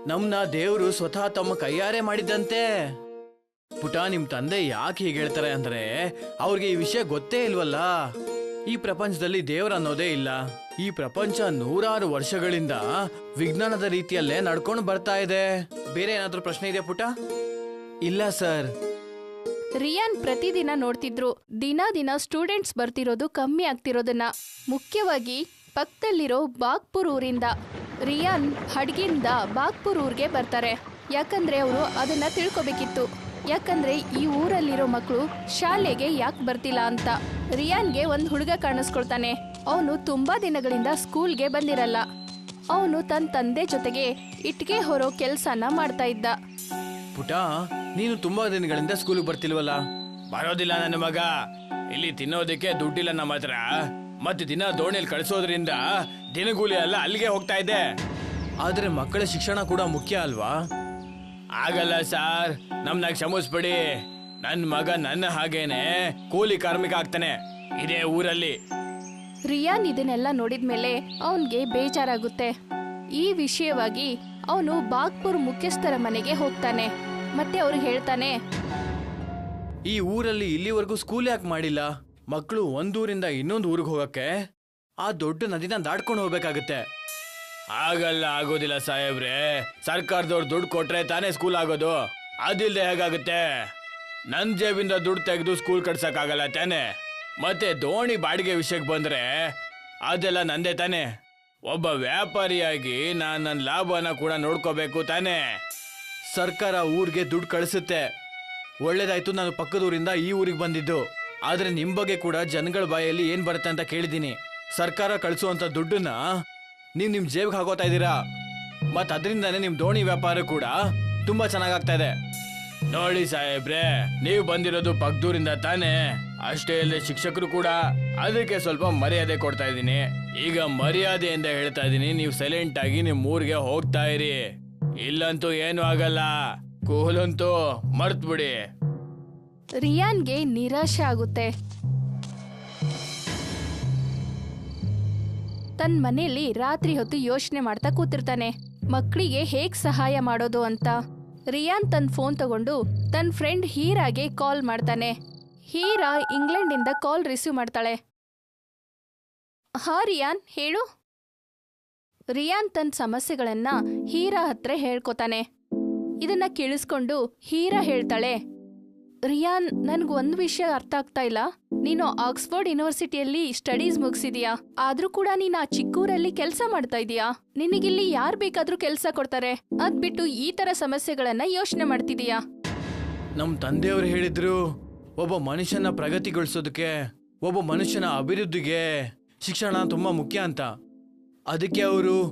ನಮ್ನ ದೇವರು ಸ್ವತಃ ತಮ್ಮ ಕೈಯಾರೆ ಮಾಡಿದ್ದಂತೆ. ಪುಟ, ನಿಮ್ ತಂದೆ ಯಾಕೆ ಹೀಗೆ ಹೇಳ್ತಾರೆ ಅಂದ್ರೆ, ಅವ್ರಿಗೆ ಈ ವಿಷಯ ಗೊತ್ತೇ ಇಲ್ವಲ್ಲ? ಈ ಪ್ರಪಂಚದಲ್ಲಿ ದೇವ್ರ ಅನ್ನೋದೇ ಇಲ್ಲ. ಈ ಪ್ರಪಂಚ ನೂರಾರು ವರ್ಷಗಳಿಂದ ವಿಜ್ಞಾನದ ರೀತಿಯಲ್ಲೇ ನಡ್ಕೊಂಡು ಬರ್ತಾ ಇದೆ. ಬೇರೆ ಏನಾದ್ರೂ ಪ್ರಶ್ನೆ ಇದೆಯಾ ಪುಟ? ಇಲ್ಲ ಸರ್. ರಿಯಾನ್ ಪ್ರತಿದಿನ ನೋಡ್ತಿದ್ರು. ದಿನ ದಿನ ಸ್ಟೂಡೆಂಟ್ಸ್ ಬರ್ತಿರೋದು ಕಮ್ಮಿ ಆಗ್ತಿರೋದನ್ನ. ಮುಖ್ಯವಾಗಿ ಪಕ್ಕದಲ್ಲಿರೋ ಬಾಗ್ಪುರ್ ಊರಿಂದ. ರಿಯಾನ್ ಹಡ್ಗಿಂದ ಬಾಗ್ಪುರ್ ಊರಿಗೆ ಬರ್ತಾರೆ. ಯಾಕಂದ್ರೆ ಅವರು ಅದನ್ನ ತಿಳ್ಕೊಬೇಕಿತ್ತು. ಯಾಕಂದ್ರೆ ಈ ಊರಲ್ಲಿರೋ ಮಕ್ಕಳು ಶಾಲೆಗೆ ಯಾಕೆ ಬರ್ತಿಲ್ಲ ಅಂತ. ರಿಯಾನ್ಗೆ ಒಂದು ಹುಡುಗ ಕಾಣಿಸ್ಕೊಳ್ತಾನೆ. ಅವನು ತುಂಬಾ ದಿನಗಳಿಂದ ಸ್ಕೂಲ್ಗೆ ಬಂದಿರಲ್ಲ. ಅವನು ತನ್ನ ತಂದೆ ಜೊತೆಗೆ ಇಟ್ಟಿಗೆ ಹೊರೋ ಕೆಲಸನ ಮಾಡ್ತಾ ಇದ್ದ. ಪುಟ ನೀನು ತುಂಬಾ ದಿನಗಳಿಂದ ಸ್ಕೂಲಿಗೆ ಬರ್ತಿಲ್ವಲ್ಲ? ಬರೋದಿಲ್ಲ ನನ್ನ ಮಗ. ಇಲ್ಲಿ ತಿನ್ನೋದಕ್ಕೆ ದುಡ್ಡಿಲ್ಲ ನಮ್ಮ ಹತ್ರ. ಮತ್ತೆ ದಿನ ದೋಣಿಯಲ್ಲಿ ಕಳಿಸೋದ್ರಿಂದ ದಿನಗೂಲಿ ಎಲ್ಲ ಅಲ್ಲಿಗೆ ಹೋಗ್ತಾ ಇದೆ. ಆದ್ರೆ ಮಕ್ಕಳ ಶಿಕ್ಷಣ ಕೂಡ ಮುಖ್ಯ ಅಲ್ವಾ? ಆಗಲ್ಲ ಸಾರ್ ನಮ್ನ ಕ್ಷಮಿಸ್ಬಿಡಿ. ನನ್ನ ಮಗ ನನ್ನ ಹಾಗೇನೆ ಕೂಲಿ ಕಾರ್ಮಿಕ ಆಗ್ತಾನೆ. ಇದೇ ಊರಲ್ಲಿ. ರಿಯಾನ್ ಇದನ್ನೆಲ್ಲ ನೋಡಿದ್ಮೇಲೆ ಅವನ್ಗೆ ಬೇಜಾರಾಗುತ್ತೆ. ಈ ವಿಷಯವಾಗಿ ಅವನು ಬಾಗ್ಪುರ್ ಮುಖ್ಯಸ್ಥರ ಮನೆಗೆ ಹೋಗ್ತಾನೆ. ಮತ್ತೆ ಅವ್ರಿಗೆ ಹೇಳ್ತಾನೆ. ಈ ಊರಲ್ಲಿ ಇಲ್ಲಿವರೆಗೂ ಸ್ಕೂಲ್ ಯಾಕೆ ಮಾಡಿಲ್ಲ? ಮಕ್ಕಳು ಒಂದೂರಿಂದ ಇನ್ನೊಂದು ಊರಿಗೆ ಹೋಗಕ್ಕೆ? ಆ ದೊಡ್ಡ ನದಿನ ದಾಟ್ಕೊಂಡು ಹೋಗ್ಬೇಕಾಗತ್ತೆ. ಆಗಲ್ಲ ಆಗೋದಿಲ್ಲ ಸಾಹೇಬ್ರೆ. ಸರ್ಕಾರದವ್ರು ದುಡ್ಡು ಕೊಟ್ರೆ ತಾನೇ ಸ್ಕೂಲ್ ಆಗೋದು. ಅದಿಲ್ಲದೆ ಹೇಗಾಗುತ್ತೆ? ನನ್ನ ಜೇಬಿಂದ ದುಡ್ಡು ತೆಗೆದು ಸ್ಕೂಲ್ ಕಟ್ಸಕ್ಕಾಗಲ್ಲ ತಾನೆ? ಮತ್ತೆ ದೋಣಿ ಬಾಡಿಗೆ ವಿಷಯಕ್ಕೆ ಬಂದ್ರೆ ಅದೆಲ್ಲ ನಂದೇ ತಾನೆ? ಒಬ್ಬ ವ್ಯಾಪಾರಿಯಾಗಿ ನಾನು ನನ್ನ ಲಾಭನ ಕೂಡ ನೋಡ್ಕೋಬೇಕು ತಾನೇ? ಸರ್ಕಾರ ಊರಿಗೆ ದುಡ್ಡು ಕಳಿಸುತ್ತೆ. ಒಳ್ಳೇದಾಯ್ತು, ನಾನು ಪಕ್ಕದ ಊರಿಂದ ಈ ಊರಿಗೆ ಬಂದಿದ್ದು. ಆದ್ರೆ ನಿಮ್ ಬಗ್ಗೆ ಕೂಡ ಜನಗಳ ಬಾಯಲ್ಲಿ ಏನ್ ಬರುತ್ತೆ ಅಂತ ಕೇಳಿದ್ದೀನಿ. ಸರ್ಕಾರ ಕಳಿಸುವಂತ ದುಡ್ಡನ್ನ ನೀವು ನಿಮ್ ಜೇಬಿಗೆ ಹಾಕೋತಾ ಇದ್ದೀರಾ? ಮತ್ ಅದರಿಂದಾನೇ ನಿಮ್ ದೋಣಿ ವ್ಯಾಪಾರ ಕೂಡ ತುಂಬಾ ಚೆನ್ನಾಗಾಗ್ತಾ ಇದೆ. ನೋಡಿ ಸಾಹೇಬ್ರೆ, ನೀವು ಬಂದಿರೋದು ಪಕ್ದೂರಿಂದ ತಾನೇ. ಅಷ್ಟೇ ಅಲ್ಲದೆ ಶಿಕ್ಷಕರು ಕೂಡ ಅದಕ್ಕೆ ಸ್ವಲ್ಪ ಮರ್ಯಾದೆ ಕೊಡ್ತಾ ಇದ್ದೀನಿ. ಈಗ ಮರ್ಯಾದೆ ಮರ್ಯಾದೆಯಿಂದ ಹೇಳ್ತಾ ಇದ್ದೀನಿ, ನೀವು ಸೈಲೆಂಟ್ ಆಗಿ ನಿಮ್ ಊರಿಗೆ ಹೋಗ್ತಾ ಇರಿ. ಇಲ್ಲಂತೂ ಏನು ಆಗಲ್ಲ. ಕೂಲಂತೂ ಮರ್ತ್ ಬಿಡಿ ರಿಯಾನ್ಗೆ ನಿರಾಶೆ ಆಗುತ್ತೆ. ತನ್ನ ಮನೆಯಲ್ಲಿ ರಾತ್ರಿ ಹೊತ್ತು ಯೋಚನೆ ಮಾಡ್ತಾ ಕೂತಿರ್ತಾನೆ. ಮಕ್ಕಳಿಗೆ ಹೇಗ್ ಸಹಾಯ ಮಾಡೋದು ಅಂತ. ರಿಯಾನ್ ತನ್ನ ಫೋನ್ ತಗೊಂಡು ತನ್ನ ಫ್ರೆಂಡ್ ಹೀರಾಗೆ ಕಾಲ್ ಮಾಡ್ತಾನೆ. ಹೀರಾ ಇಂಗ್ಲೆಂಡಿಂದ ಕಾಲ್ ರಿಸೀವ್ ಮಾಡ್ತಾಳೆ. ಹಾ, ರಿಯಾನ್, ಹೇಳು. ರಿಯಾನ್ ತನ್ನ ಸಮಸ್ಯೆಗಳನ್ನ ಹೀರಾ ಹತ್ರ ಹೇಳ್ಕೊತಾನೆ. ಇದನ್ನ ಕೇಳಿಸ್ಕೊಂಡು ಹೀರಾ ಹೇಳ್ತಾಳೆ, ರಿಯಾನ್, ನನ್ಗೆ ಒಂದು ವಿಷಯ ಅರ್ಥ ಆಗ್ತಾ ಇಲ್ಲ. ನೀನು ಆಕ್ಸ್ಫೋರ್ಡ್ ಯೂನಿವರ್ಸಿಟಿಯಲ್ಲಿ ಸ್ಟಡೀಸ್ ಮುಗಿಸಿದೀಯಾ? ಆದ್ರೂ ಕೂಡ ನೀನ್ ಆ ಚಿಕ್ಕೂರಲ್ಲಿ ಕೆಲಸ ಮಾಡ್ತಾ ಇದೀಯಾ? ನಿನಗಿಲ್ಲಿ ಯಾರ್ ಬೇಕಾದ್ರೂ ಕೆಲಸ ಕೊಡ್ತಾರೆ. ಅದ್ಬಿಟ್ಟು ಈ ತರ ಸಮಸ್ಯೆಗಳನ್ನ ಯೋಚನೆ ಮಾಡ್ತಿದೀಯಾ? ನಮ್ ತಂದೆಯವರು ಹೇಳಿದ್ರು, ಒಬ್ಬ ಮನುಷ್ಯನ ಪ್ರಗತಿಗೊಳಿಸೋದಕ್ಕೆ, ಒಬ್ಬ ಮನುಷ್ಯನ ಅಭಿವೃದ್ಧಿಗೆ ಶಿಕ್ಷಣ ತುಂಬಾ ಮುಖ್ಯ ಅಂತ. ಅದಕ್ಕೆ ಅವರು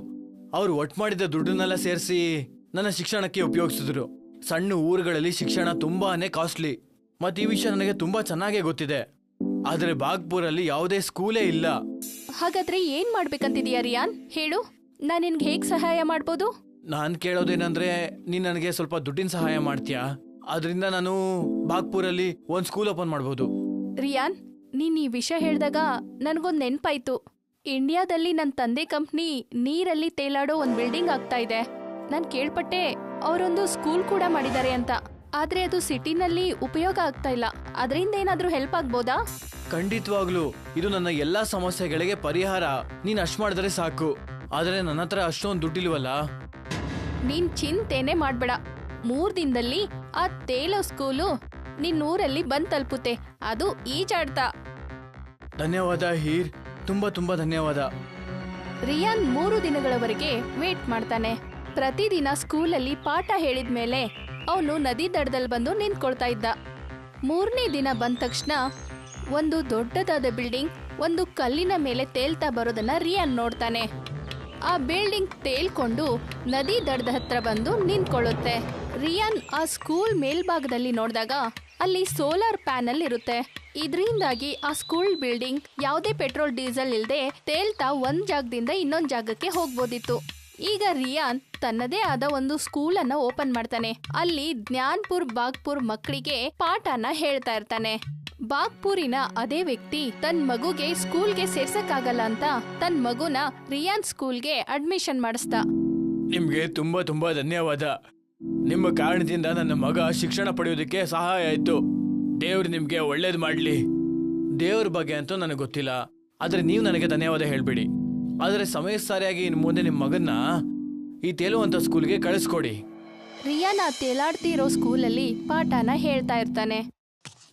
ಅವ್ರು ಒಟ್ಟು ಮಾಡಿದ ದುಡ್ಡನ್ನೆಲ್ಲ ಸೇರಿಸಿ ನನ್ನ ಶಿಕ್ಷಣಕ್ಕೆ ಉಪಯೋಗಿಸಿದ್ರು. ಸಣ್ಣ ಊರುಗಳಲ್ಲಿ ಶಿಕ್ಷಣ ತುಂಬಾನೇ ಕಾಸ್ಟ್ಲಿ. ಮತ್ತೆ ಈ ವಿಷಯ ನನಗೆ ತುಂಬಾ ಚೆನ್ನಾಗೇ ಗೊತ್ತಿದೆ. ಆದ್ರೆ ಬಾಗ್ಪುರಲ್ಲಿ ಯಾವುದೇ ಸ್ಕೂಲೇ ಇಲ್ಲ. ಹಾಗಾದ್ರೆ ಏನ್ ಮಾಡ್ಬೇಕಂತಿದೀಯಾ ರಿಯಾನ್? ಹೇಳು. ನಾನ್ ನಿನ್ಗೆ ಹೇಗ್ ಸಹಾಯ ಮಾಡ್ಬೋದು? ನಾನು ಕೇಳೋದೇನಂದ್ರೆ ನೀನ್ ನನಗೆ ಸ್ವಲ್ಪ ದುಡ್ಡಿನ ಸಹಾಯ ಮಾಡ್ತೀಯಾ? ಅದರಿಂದ ನಾನು ಬಾಗ್ಪುರಲ್ಲಿ ಒಂದ್ ಸ್ಕೂಲ್ ಓಪನ್ ಮಾಡ್ಬೋದು. ರಿಯಾನ್ ನೀನ್ ಈ ವಿಷಯ ಹೇಳಿದಾಗ ನನಗೊಂದು ನೆನ್ಪಾಯ್ತು. ಇಂಡಿಯಾದಲ್ಲಿ ನನ್ನ ತಂದೆ ಕಂಪ್ನಿ ನೀರಲ್ಲಿ ತೇಲಾಡೋ ಒಂದು ಬಿಲ್ಡಿಂಗ್ ಆಗ್ತಾ ಇದೆ. ನಾನು ಕೇಳ್ಪಟ್ಟೆ ಅವರೊಂದು ಸ್ಕೂಲ್ ಕೂಡ ಮಾಡಿದ್ದಾರೆ ಅಂತ. ಆದ್ರೆ ಅದು ಸಿಟಿನಲ್ಲಿ ಉಪಯೋಗ ಆಗ್ತಾ ಇಲ್ಲ. ಅದರಿಂದ ಏನಾದರೂ ಹೆಲ್ಪ್ ಆಗ್ಬೋದಾ? ಖಂಡಿತವಾಗ್ಲು. ಇದು ನನ್ನ ಎಲ್ಲಾ ಸಮಸ್ಯೆಗಳಿಗೆ ಪರಿಹಾರ. ನೀನ್ ಅಷ್ಟ್ ಮಾಡಿದ್ರೆ ಸಾಕು. ಆದ್ರೆ ನನ್ನ ಹತ್ರ ಅಷ್ಟೊಂದು ದುಡ್ಡಿಲ್ವಲ್ಲ ನೀನ್ ಚಿಂತೆನೆ ಮಾಡ್ಬೇಡ. ಮೂರ್ ದಿನದಲ್ಲಿ ಆ ತೇಲೋ ಸ್ಕೂಲು ನಿನ್ನೂರಲ್ಲಿ ಬಂದ್ ತಲುಪುತ್ತೆ. ಅದು ಈಜಾಡ್ತಾ. ಧನ್ಯವಾದ ಹೀರ್. ತುಂಬಾ ತುಂಬಾ ಧನ್ಯವಾದ. ರಿಯಾನ್ ಮೂರು ದಿನಗಳವರೆಗೆ ವೇಟ್ ಮಾಡ್ತಾನೆ. ಪ್ರತಿದಿನ ಸ್ಕೂಲಲ್ಲಿ ಪಾಠ ಹೇಳಿದ ಮೇಲೆ ಅವನು ನದಿ ದಡದಲ್ಲಿ ಬಂದು ನಿಂತ್ಕೊಳ್ತಾ ಇದ್ದ. ಮೂರನೇ ದಿನ ಬಂದ ತಕ್ಷಣ ಒಂದು ದೊಡ್ಡದಾದ ಬಿಲ್ಡಿಂಗ್ ಒಂದು ಕಲ್ಲಿನ ಮೇಲೆ ತೇಲ್ತಾ ಬರೋದನ್ನ ರಿಯಾನ್ ನೋಡ್ತಾನೆ. ಆ ಬಿಲ್ಡಿಂಗ್ ತೇಲ್ಕೊಂಡು ನದಿ ದಡದ ಹತ್ರ ಬಂದು ನಿಂತ್ಕೊಳ್ಳುತ್ತೆ. ರಿಯಾನ್ ಆ ಸ್ಕೂಲ್ ಮೇಲ್ಭಾಗದಲ್ಲಿ ನೋಡಿದಾಗ ಅಲ್ಲಿ ಸೋಲಾರ್ ಪ್ಯಾನಲ್ ಇರುತ್ತೆ. ಇದರಿಂದಾಗಿ ಆ ಸ್ಕೂಲ್ ಬಿಲ್ಡಿಂಗ್ ಯಾವುದೇ ಪೆಟ್ರೋಲ್, ಡೀಸೆಲ್ ಇಲ್ಲದೆ ತೇಲ್ತಾ ಒಂದ್ ಜಾಗದಿಂದ ಇನ್ನೊಂದ್ ಜಾಗಕ್ಕೆ ಹೋಗ್ಬೋದಿತ್ತು. ಈಗ ರಿಯಾನ್ ತನ್ನದೇ ಆದ ಒಂದು ಸ್ಕೂಲ್ ಅನ್ನ ಓಪನ್ ಮಾಡ್ತಾನೆ. ಅಲ್ಲಿ ಜ್ಞಾನ್ಪುರ್, ಬಾಗ್ಪುರ್ ಮಕ್ಕಳಿಗೆ ಪಾಠನ ಹೇಳ್ತಾ ಇರ್ತಾನೆ. ಬಾಗ್ಪುರಿನ ಅದೇ ವ್ಯಕ್ತಿ ತನ್ನ ಮಗುಗೆ ಸ್ಕೂಲ್ಗೆ ಸೇರ್ಸಕ್ಕಾಗಲ್ಲ ಅಂತ ತನ್ನ ಮಗುನ ರಿಯಾನ್ ಸ್ಕೂಲ್ಗೆ ಅಡ್ಮಿಷನ್ ಮಾಡಿಸ್ದ. ನಿಮ್ಗೆ ತುಂಬಾ ತುಂಬಾ ಧನ್ಯವಾದ. ನಿಮ್ಮ ಕಾರಣದಿಂದ ನನ್ನ ಮಗ ಶಿಕ್ಷಣ ಪಡೆಯೋದಕ್ಕೆ ಸಹಾಯ ಆಯ್ತು. ದೇವ್ರು ನಿಮ್ಗೆ ಒಳ್ಳೇದು ಮಾಡ್ಲಿ. ದೇವ್ರ ಬಗ್ಗೆ ಅಂತೂ ನನಗೆ ಗೊತ್ತಿಲ್ಲ. ಆದ್ರೆ ನೀವು ನನಗೆ ಧನ್ಯವಾದ ಹೇಳ್ಬೇಡಿ. ಆದ್ರೆ ಸಮಯ ಸರಿಯಾಗಿ ಇನ್ನು ಮುಂದೆ ನಿಮ್ಮ ಮಗನ್ನ ಈ ತೇಲುವಂತ ಸ್ಕೂಲ್ಗೆ ಕಳಿಸ್ಕೊಡಿ. ರಿಯಾನ ತೇಲಾಡ್ತಿರೋ ಸ್ಕೂಲಲ್ಲಿ ಪಾಠನ ಹೇಳ್ತಾ ಇರ್ತಾನೆ.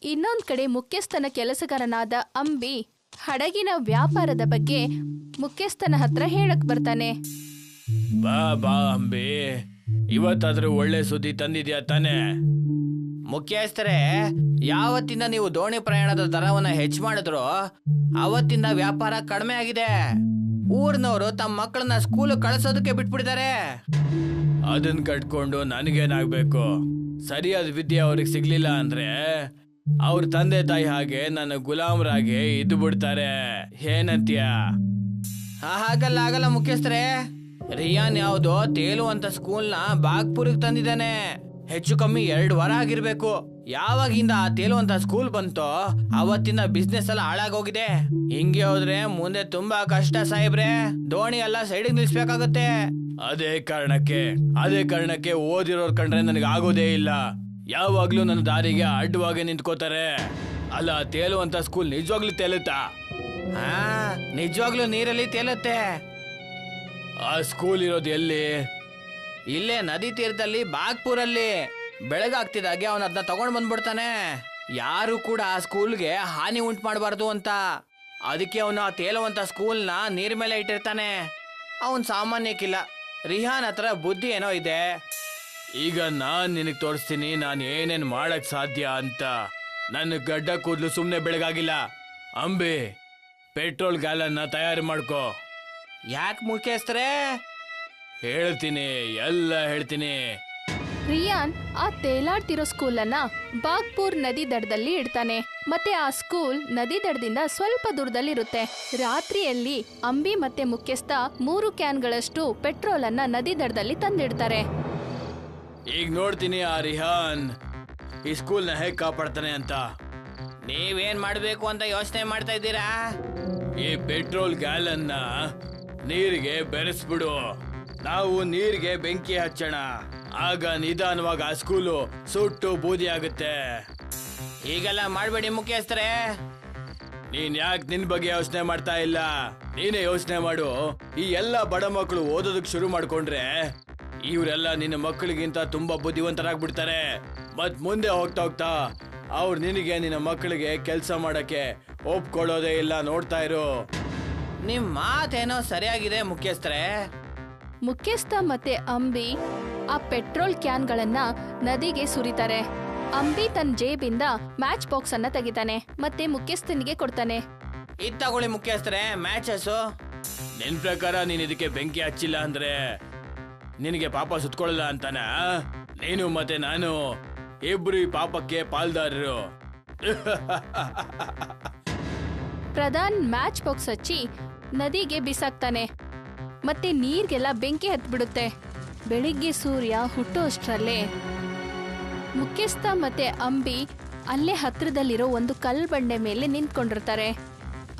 ಇನ್ನೊಂದ್ ಕಡೆ ಮುಖ್ಯಸ್ಥನ ಕೆಲಸಗಾರನಾದ ಅಂಬಿ ಹಡಗಿನ ವ್ಯಾಪಾರದ ಬಗ್ಗೆ ಮುಖ್ಯಸ್ಥನ ಹತ್ರ ಹೇಳಕ್ ಬರ್ತಾನೆ. ಬಾ ಬಾ ಅಂಬಿ. ಇವತ್ತಾದ್ರೂ ಒಳ್ಳೆ ಸುದ್ದಿ ತಂದಿದ್ಯಾ ತಾನೇ? ಮುಖ್ಯಸ್ಥರೇ ಯಾವತ್ತಿಂದ ನೀವು ದೋಣಿ ಪ್ರಯಾಣದ ದರವನ್ನು ಹೆಚ್ಚು ಮಾಡಿದ್ರು ಅವತ್ತಿಂದ ವ್ಯಾಪಾರ ಕಡಿಮೆ ಆಗಿದೆ. ಊರಿನವರು ತಮ್ಮ ಮಕ್ಕಳನ್ನ ಸ್ಕೂಲ್ ಕಳಿಸೋದಕ್ಕೆ ಬಿಟ್ಬಿಟ್ಟಿದ್ದಾರೆ. ಅದನ್ನ ಕಟ್ಕೊಂಡು ನನಗೇನಾಗ್ಬೇಕು? ಸರಿಯಾದ ವಿದ್ಯೆ ಅವ್ರಿಗೆ ಸಿಗ್ಲಿಲ್ಲ ಅಂದ್ರೆ ಅವ್ರ ತಂದೆ ತಾಯಿ ಹಾಗೆ ನನ್ನ ಗುಲಾಮರಾಗೆ ಇದ್ದು ಬಿಡ್ತಾರೆ. ಏನಂತ್ಯ? ಹಾಗಲ್ಲ ಆಗಲ್ಲ ಮುಖ್ಯಸ್ಥರೇ. ರಿಯಾನ್ ಯಾವ್ದೋ ತೇಲುವಂತ ಸ್ಕೂಲ್ನ ಬಾಗ್ಪುರಿಗೆ ತಂದಿದ್ದಾನೆ. ಹೆಚ್ಚು ಕಮ್ಮಿ ಎರಡು ವಾರ ಆಗಿರ್ಬೇಕು. ಯಾವಾಗಿಂದ ಆ ತೇಲುವಂತ ಸ್ಕೂಲ್ ಬಂತೋ ಅವತ್ತಿಂದ ಬಿಸ್ನೆಸ್ ಎಲ್ಲ ಹಾಳಾಗೋಗಿದೆ. ಹಿಂಗೆ ಹೋದ್ರೆ ಮುಂದೆ ತುಂಬಾ ಕಷ್ಟ ಸಾಹೇಬ್ರೆ. ದೋಣಿ ಎಲ್ಲ ಸೈಡಿಗೆ ನಿಲ್ಸ್ಬೇಕಾಗುತ್ತೆ. ಅದೇ ಕಾರಣಕ್ಕೆ ಅದೇ ಕಾರಣಕ್ಕೆ ಓದಿರೋರ್ ಕಂಡ್ರೆ ನನಗೆ ಆಗೋದೇ ಇಲ್ಲ. ಯಾವಾಗ್ಲೂ ನನ್ನ ದಾರಿಗೆ ಅಡ್ಡವಾಗಿ ನಿಂತ್ಕೋತಾರೆ. ಅಲ್ಲ ತೇಲುವಂತ ಸ್ಕೂಲ್ ನಿಜವಾಗ್ಲೂ ತೇಲುತ್ತಾ? ಹಾ ನಿಜವಾಗ್ಲೂ ನೀರಲ್ಲಿ ತೇಲುತ್ತೆ. ಆ ಸ್ಕೂಲ್ ಇರೋದು ಎಲ್ಲಿ? ಇಲ್ಲೇ ನದಿ ತೀರದಲ್ಲಿ ಬಾಗ್ಪುರಲ್ಲಿ ಬೆಳಗಾಗ್ತಿದಾಗೆ ಅವನ ಅದನ್ನ ತಗೊಂಡ್ ಬಂದ್ಬಿಡ್ತಾನೆ. ಯಾರು ಕೂಡ ಆ ಸ್ಕೂಲ್ಗೆ ಹಾನಿ ಉಂಟು ಮಾಡಬಾರ್ದು ಅಂತ. ಅದಕ್ಕೆ ಅವನು ಆ ತೇಲುವಂತ ಸ್ಕೂಲ್ನ ನೀರ್ ಮೇಲೆ ಇಟ್ಟಿರ್ತಾನೆ. ಅವನ್ ಸಾಮಾನ್ಯಕ್ಕಿಲ್ಲ. ರಿಹಾನ್ ಹತ್ರ ಬುದ್ಧಿ ಏನೋ ಇದೆ. ಈಗ ನಾನ್ ನಿನಗೆ ತೋರಿಸ್ತೀನಿ ನಾನು ಏನೇನ್ ಮಾಡಕ್ ಸಾಧ್ಯ ಅಂತ. ನನ್ನ ಗಡ್ಡ ಕೂದಲು ಸುಮ್ನೆ ಬೆಳಗಾಗಿಲ್ಲ. ಅಂಬಿ ಪೆಟ್ರೋಲ್ ಗ್ಯಾಲನ್ನ ತಯಾರು ಮಾಡ್ಕೋ. ಯಾಕೆ ಮುಖ್ಯಸ್ಥರೇ ಹೇಳ್ತೀನಿ ಎಲ್ಲ ಹೇಳ್ತೀನಿ. ರಿಯಾನ್ ಆ ತೇಲಾಡ್ತಿರೋ ಸ್ಕೂಲನ್ನ ಬಾಗ್ಪುರ್ ನದಿ ದಡದಲ್ಲಿ ಇಡ್ತಾನೆ. ಮತ್ತೆ ಆ ಸ್ಕೂಲ್ ನದಿ ದಡದಿಂದ ಸ್ವಲ್ಪ ದೂರದಲ್ಲಿರುತ್ತೆ. ರಾತ್ರಿಯಲ್ಲಿ ಅಂಬಿ ಮತ್ತೆ ಮುಖ್ಯಸ್ಥ ಮೂರು ಕ್ಯಾನ್ಗಳಷ್ಟು ಪೆಟ್ರೋಲ್ ಅನ್ನ ನದಿ ದಡದಲ್ಲಿ ತಂದಿಡ್ತಾರೆ. ಈಗ ನೋಡ್ತೀನಿ ಆ ರಿಹಾನ್ ಈ ಸ್ಕೂಲ್ನ ಹೇಗ್ ಕಾಪಾಡ್ತಾನೆ ಅಂತ. ನೀವೇನ್ ಮಾಡ್ಬೇಕು ಅಂತ ಯೋಚನೆ ಮಾಡ್ತಾ ಇದ್ದೀರಾ? ಈ ಪೆಟ್ರೋಲ್ ಗ್ಯಾಲನ್ನ ನೀರಿಗೆ ಬೆರೆಸ್ಬಿಡು. ನಾವು ನೀರಿಗೆ ಬೆಂಕಿ ಹಚ್ಚೋಣ. ಆಗ ನಿಧಾನವಾಗಿ ಆ ಸ್ಕೂಲು ಸುಟ್ಟು ಬೂದಿ ಆಗುತ್ತೆ. ಈಗೆಲ್ಲ ಮಾಡಬೇಡಿ ಮುಖ್ಯಸ್ಥರೇ. ನೀನ್ ಯಾಕೆ ನಿನ್ ಬಗ್ಗೆ ಯೋಚನೆ ಮಾಡ್ತಾ ಇಲ್ಲ? ನೀನೇ ಯೋಚನೆ ಮಾಡು. ಈ ಎಲ್ಲ ಬಡ ಮಕ್ಕಳು ಓದೋದಕ್ಕೆ ಶುರು ಮಾಡ್ಕೊಂಡ್ರೆ ಇವರೆಲ್ಲ ನಿನ್ನ ಮಕ್ಕಳಿಗಿಂತ ತುಂಬಾ ಬುದ್ಧಿವಂತರಾಗ್ಬಿಡ್ತಾರೆ. ಮತ್ ಮುಂದೆ ಹೋಗ್ತಾ ಹೋಗ್ತಾ ಅವ್ರು ನಿನಗೆ ನಿನ್ನ ಮಕ್ಕಳಿಗೆ ಕೆಲಸ ಮಾಡಕ್ಕೆ ಒಪ್ಕೊಳ್ಳೋದೇ ಇಲ್ಲ ನೋಡ್ತಾ ಇರು. ನಿಮ್ ಮಾತೇನೋ ಸರಿಯಾಗಿದೆ ಮುಖ್ಯಸ್ಥರೇ. ಮುಖ್ಯಸ್ಥ ಮತ್ತೆ ಅಂಬಿ ಆ ಪೆಟ್ರೋಲ್ ಕ್ಯಾನ್ಗಳನ್ನ ನದಿಗೆ ಸುರಿತಾರೆ. ಅಂಬಿ ತನ್ನ ಜೇಬಿಂದ ಮ್ಯಾಚ್ ಬಾಕ್ಸ್ ಅನ್ನ ತೆಗಿತಾನೆ ಮತ್ತೆ ಮುಖ್ಯಸ್ಥನಿಗೆ ಕೊಡ್ತಾನೆ. ಇದ್ ತಗೊಳ್ಳಿ ಮುಖ್ಯಸ್ಥರೇ ಮ್ಯಾಚಸ್ ನಿನ್ ಪ್ರಕಾರ ನೀನ್ ಇದಕ್ಕೆ ಬೆಂಕಿ ಹಚ್ಚಿಲ್ಲ ಅಂದ್ರೆ ನಿನಗೆ ಪಾಪ ಸುತ್ಕೊಳ್ಳಲ್ಲ ಅಂತಾನ ನೀನು ಮತ್ತೆ ನಾನು ಇಬ್ರು ಈ ಪಾಪಕ್ಕೆ ಪಾಲ್ದಾರರು. ಪ್ರಧಾನ್ ಮ್ಯಾಚ್ ಬಾಕ್ಸ್ ಹಚ್ಚಿ ನದಿಗೆ ಬಿಸಾಕ್ತಾನೆ. ಮತ್ತೆ ನೀರ್ಗೆಲ್ಲ ಬೆಂಕಿ ಹತ್ಬಿಡುತ್ತೆ. ಬೆಳಿಗ್ಗೆ ಸೂರ್ಯ ಹುಟ್ಟೋಷ್ಟ್ರಲ್ಲೇ ಮುಖ್ಯಸ್ಥ ಮತ್ತೆ ಅಂಬಿ ಅಲ್ಲೇ ಹತ್ರದಲ್ಲಿರೋ ಒಂದು ಕಲ್ ಬಂಡೆ ಮೇಲೆ ನಿಂತ್ಕೊಂಡಿರ್ತಾರೆ.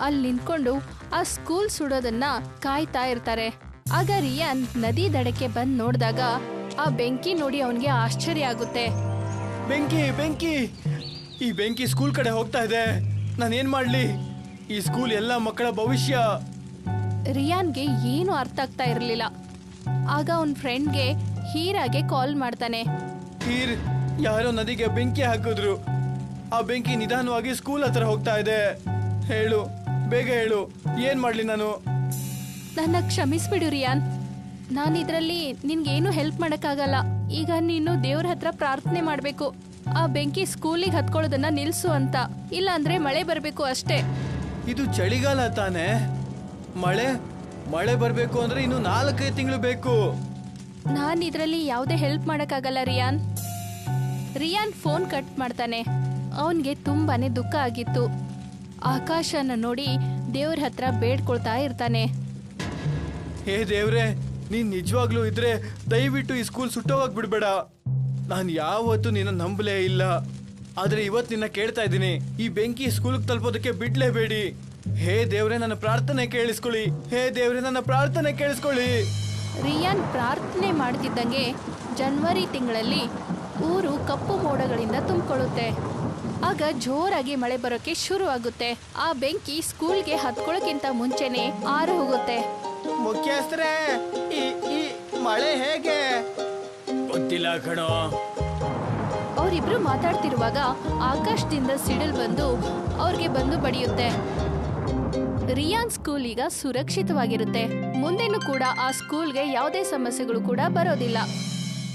ಅಲ್ಲಿ ನಿಂತ್ಕೊಂಡು ಆ ಸ್ಕೂಲ್ ಸುಡೋದನ್ನ ಕಾಯ್ತಾ ಇರ್ತಾರೆ. ಆಗ ರಿಯಾನ್ ನದಿ ದಡಕ್ಕೆ ಬಂದ್ ನೋಡಿದಾಗ ಆ ಬೆಂಕಿ ನೋಡಿ ಅವನಿಗೆ ಆಶ್ಚರ್ಯ ಆಗುತ್ತೆ. ಬೆಂಕಿ ಬೆಂಕಿ! ಈ ಬೆಂಕಿ ಸ್ಕೂಲ್ ಕಡೆ ಹೋಗ್ತಾ ಇದೆ. ನಾನೇನ್ ಮಾಡ್ಲಿ? ಈ ಸ್ಕೂಲ್ ಎಲ್ಲ ಮಕ್ಕಳ ಭವಿಷ್ಯ. ರಿಯಾನ್ಗೆ ಏನು ಅರ್ಥ ಆಗ್ತಾ ಇರಲಿಲ್ಲ. ಆಗ ಅವನ ಫ್ರೆಂಡ್ಗೆ ಹೀರಾಗೆ ಕಾಲ್ ಮಾಡ್ತಾನೆ. ಹೀರ್ ಯಾರೋ ನದಿಗೆ ಬೆಂಕಿ ಹಾಕಿದ್ರು. ಆ ಬೆಂಕಿ ನಿಧಾನವಾಗಿ ಸ್ಕೂಲ್ ಹತ್ರ ಹೋಗ್ತಾ ಇದೆ. ಹೇಳು ಬೇಗ ಹೇಳು ಏನ್ ಮಾಡ್ಲಿ ನಾನು? ನನ್ನ ಕ್ಷಮಿಸ್ಬಿಡು ರಿಯಾನ್. ನಾನು ಇದರಲ್ಲಿ ಏನು ಹೆಲ್ಪ್ ಮಾಡೋಕ್ಕಾಗಲ್ಲ. ಈಗ ನೀನು ದೇವ್ರ ಹತ್ರ ಪ್ರಾರ್ಥನೆ ಮಾಡಬೇಕು. ಆ ಬೆಂಕಿ ಸ್ಕೂಲಿಗೆ ಹತ್ಕೊಳ್ಳೋದನ್ನ ನಿಲ್ಸು ಅಂತ. ಇಲ್ಲ ಅಂದ್ರೆ ಮಳೆ ಬರಬೇಕು ಅಷ್ಟೇ. ಇದು ಚಳಿಗಾಲ ತಾನೆ? ಮಳೆ ಮಳೆ ಬರಬೇಕು ಅಂದ್ರೆ ಇನ್ನು ನಾಲ್ಕೈದು ತಿಂಗಳು ಬೇಕು. ನಾನು ಇದರಲ್ಲಿ ಯಾವುದೇ ಹೆಲ್ಪ್ ಮಾಡಕ್ಕಾಗಲ್ಲ ರಿಯಾನ್. ರಿಯಾನ್ ಫೋನ್ ಕಟ್ ಮಾಡ್ತಾನೆ. ಅವನಿಗೆ ತುಂಬಾನೇ ದುಃಖ ಆಗಿತ್ತು. ಆಕಾಶನ ನೋಡಿ ದೇವ್ರ ಹತ್ರ ಬೇಡ್ಕೊಳ್ತಾ ಇರ್ತಾನೆ. ಹೇ ದೇವ್ರೆ ನೀನ್ ನಿಜವಾಗ್ಲೂ ಇದ್ರೆ ದಯವಿಟ್ಟು ಈ ಸ್ಕೂಲ್ ಸುಟ್ಟೋಗಕ್ ಬಿಡ್ಬೇಡ ನಾನು ಯಾವತ್ತೂ ನಿನ್ನ ನಂಬಲೇ ಇಲ್ಲ. ಆದ್ರೆ ಇವತ್ತು ನಿನ್ನ ಕೇಳ್ತಾ ಇದ್ದೀನಿ ಈ ಬೆಂಕಿ ಸ್ಕೂಲ್ಗೆ ತಲುಪೋದಕ್ಕೆ ಬಿಡ್ಲೇಬೇಡಿ. ಹೇ ದೇವ್ರೆ ನನ್ನ ಪ್ರಾರ್ಥನೆ ಕೇಳಿಸ್ಕೊಳ್ಳಿ. ಹೇ ದೇವ್ರೆ ನನ್ನ ಪ್ರಾರ್ಥನೆ ಕೇಳಿಸ್ಕೊಳ್ಳಿ. ರಿಯಾನ್ ಪ್ರಾರ್ಥನೆ ಮಾಡ್ತಿದ್ದಂಗೆ ಜನವರಿ ತಿಂಗಳಲ್ಲಿ ಊರು ಕಪ್ಪು ಮೋಡಗಳಿಂದ ತುಂಬಿಕೊಳ್ಳುತ್ತೆ. ಆಗ ಜೋರಾಗಿ ಮಳೆ ಬರೋಕೆ ಶುರು ಆಗುತ್ತೆ. ಆ ಬೆಂಕಿ ಸ್ಕೂಲ್ಗೆ ಹತ್ಕೊಳ್ಳೋಕ್ಕಿಂತ ಮುಂಚೆನೆ ಆರು ಹೋಗುತ್ತೆ. ಮುಖ್ಯಸ್ಥರೇ ಈ ಈ ಮಳೆ ಹೇಗೆ? ಗೊತ್ತಿಲ್ಲ ಕಣೋ. ಅವರಿಬ್ರು ಮಾತಾಡ್ತಿರುವಾಗ ಆಕಾಶದಿಂದ ಸಿಡಿಲ್ ಬಂದು ಅವ್ರಿಗೆ ಬಂದು ಬಡಿಯುತ್ತೆ. ರಿಯಾನ್ ಸ್ಕೂಲ್ ಈಗ ಸುರಕ್ಷಿತವಾಗಿರುತ್ತೆ. ಮುಂದೆನೂ ಕೂಡ ಆ ಸ್ಕೂಲ್ಗೆ ಯಾವುದೇ ಸಮಸ್ಯೆಗಳು ಕೂಡ ಬರೋದಿಲ್ಲ.